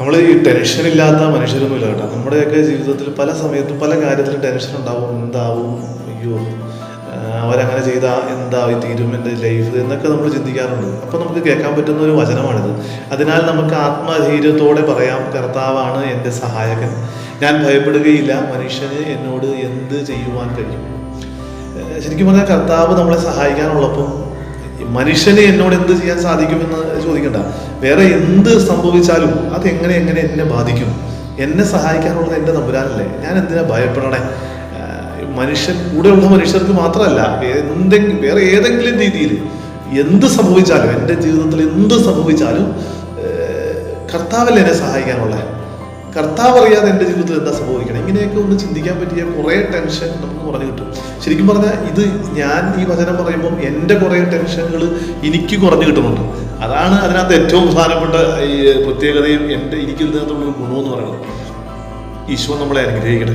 നമ്മൾ ഈ ടെൻഷൻ ഇല്ലാത്ത മനുഷ്യരൊന്നുമില്ല കേട്ടോ. നമ്മുടെയൊക്കെ ജീവിതത്തിൽ പല സമയത്തും പല കാര്യത്തിലും ടെൻഷൻ ഉണ്ടാവും. എന്താവും? അയ്യോ അവരങ്ങനെ ചെയ്താൽ എന്തായി തീരും എന്റെ ലൈഫ് എന്നൊക്കെ നമ്മൾ ചിന്തിക്കാറുണ്ട്. അപ്പോൾ നമുക്ക് കേൾക്കാൻ പറ്റുന്ന ഒരു വചനമാണിത്. അതിനാൽ നമുക്ക് ആത്മധൈര്യത്തോടെ പറയാം കർത്താവാണ് എന്റെ സഹായകൻ. ഞാൻ ഭയപ്പെടുകയില്ല. മനുഷ്യന് എന്നോട് എന്ത് ചെയ്യുവാൻ കഴിയും? ശരിക്കും പറഞ്ഞാൽ കർത്താവ് നമ്മളെ സഹായിക്കാനുള്ളപ്പം മനുഷ്യന് എന്നോട് എന്ത് ചെയ്യാൻ സാധിക്കുമെന്ന് ചോദിക്കണ്ട. വേറെ എന്ത് സംഭവിച്ചാലും അത് എങ്ങനെ എങ്ങനെ എന്നെ ബാധിക്കും? എന്നെ സഹായിക്കാനുള്ളത് എന്റെ തമ്പുരാനല്ലേ? ഞാൻ എന്തിനാ ഭയപ്പെടണേ? മനുഷ്യൻ കൂടെയുള്ള മനുഷ്യർക്ക് മാത്രമല്ല എന്തെങ്കിലും വേറെ ഏതെങ്കിലും രീതിയിൽ എന്ത് സംഭവിച്ചാലും എന്റെ ജീവിതത്തിൽ എന്ത് സംഭവിച്ചാലും കർത്താവല്ലേ എന്നെ സഹായിക്കാനുള്ളത് കർത്താവ് അറിയാതെ എന്റെ ജീവിതത്തിൽ എന്താ സംഭവിക്കണം? ഇങ്ങനെയൊക്കെ ഒന്ന് ചിന്തിക്കാൻ പറ്റിയ കുറേ ടെൻഷൻ നമുക്ക് കുറഞ്ഞു കിട്ടും. ശരിക്കും പറഞ്ഞാൽ ഇത് ഞാൻ ഈ വചനം പറയുമ്പോൾ എന്റെ കുറേ ടെൻഷനുകൾ എനിക്ക് കുറഞ്ഞു കിട്ടുന്നുണ്ട്. അതാണ് അതിനകത്ത് ഏറ്റവും പ്രധാനപ്പെട്ട ഈ പ്രത്യേകതയും എന്റെ എനിക്ക് ഇതിനകത്തുള്ള ഗുണമെന്ന് പറയുന്നത്. ഈശോ നമ്മളെ അനുഗ്രഹിക്കട്ടെ.